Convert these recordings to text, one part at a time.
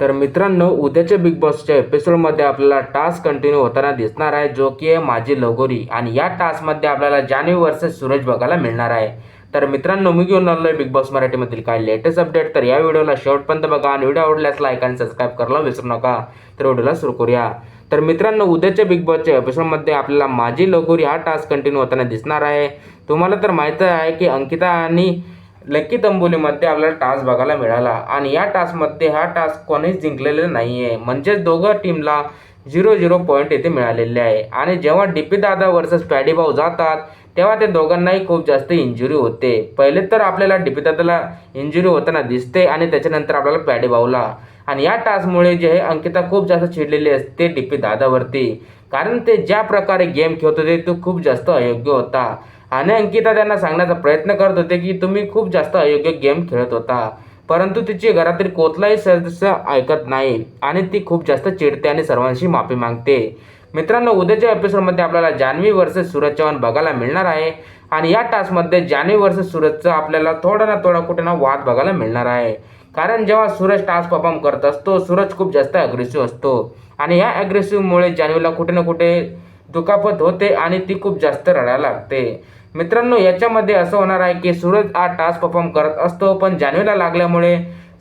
तर मित्रांनो उद्याच्या बिग बॉसच्या एपिसोडमध्ये आपल्याला टास्क कंटिन्यू होताना दिसणार आहे जो की आहे माझी लगोरी. आणि या टास्कमध्ये आपल्याला जानेवारी वर्सेस सूरज बघायला मिळणार आहे. तर मित्रांनो मी घेऊन आलो आहे बिग बॉस मराठीमधील काय लेटेस्ट अपडेट तर या व्हिडिओला शेवटपर्यंत बघा आणि व्हिडिओ आवडल्यास लाईक आणि सबस्क्राईब करायला विसरू नका. तर व्हिडिओला सुरू करूया. तर मित्रांनो उद्याच्या बिग बॉसच्या एपिसोडमध्ये आपल्याला माझी लगोरी हा टास्क कंटिन्यू होताना दिसणार आहे. तुम्हाला तर माहीत आहे की अंकिता आणि लकी तंबोलीमध्ये आपल्याला टास्क बघायला मिळाला. आणि या टास्कमध्ये हा टास्क कोणीच जिंकलेला नाही आहे म्हणजेच दोघं टीमला झिरो झिरो पॉईंट येथे मिळालेले आहे. आणि जेव्हा डीपी दादा वर्सेस पॅडी भाऊ जातात तेव्हा ते दोघांनाही खूप जास्त इंजुरी होते. पहिले तर आपल्याला डीपी दादाला इंजुरी होताना दिसते आणि त्याच्यानंतर आपल्याला पॅडी भाऊला. आणि या टास्कमुळे जे आहे अंकिता खूप जास्त चिडलेली असते डीपी दादावरती. कारण ते ज्या प्रकारे गेम खेळत होते तो खूप जास्त अयोग्य होता. आणि अंकिता त्यांना सांगण्याचा प्रयत्न करत होते की तुम्ही खूप जास्त अयोग्य गेम खेळत होता परंतु तिची घरातील कोणताही सदस्य ऐकत नाही आणि ती खूप जास्त चिडते आणि सर्वांशी माफी मागते. मित्रांनो उद्याच्या एपिसोडमध्ये आपल्याला जान्हवी वर्सेस सूरज चव्हाण बघायला मिळणार आहे आणि या टास्कमध्ये जान्हवी वर्सेस सूरजचा आपल्याला थोडा ना थोडा कुठे ना वाद बघायला मिळणार आहे. कारण जेव्हा सूरज टास्क परफॉर्म करत असतो सूरज खूप जास्त अग्रेसिव्ह असतो आणि ह्या अग्रेसिव्हमुळे जान्हवीला कुठे ना कुठे दुखापत होते आणि ती खूप जास्त रडायला लागते. मित्रांनो याच्यामध्ये असं होणार आहे की सूरज हा टास्क परफॉर्म करत असतो पण जान्हवीला लागल्यामुळे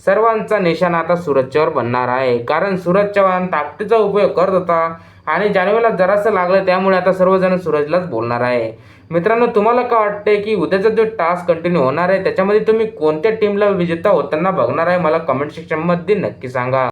सर्वांचा निशाणा आता सूरजच्यावर बनणार आहे. कारण सूरज चव्हाण ताकदीचा उपयोग करत होता आणि जानेवारीला जरासं लागलं त्यामुळे आता सर्वजण सूरजलाच बोलणार आहे. मित्रांनो तुम्हाला काय वाटते की उद्याचा जो टास्क कंटिन्यू होणार आहे त्याच्यामध्ये तुम्ही कोणत्या टीमला विजेता होताना बघणार आहे? मला कमेंट सेक्शनमध्ये नक्की सांगा.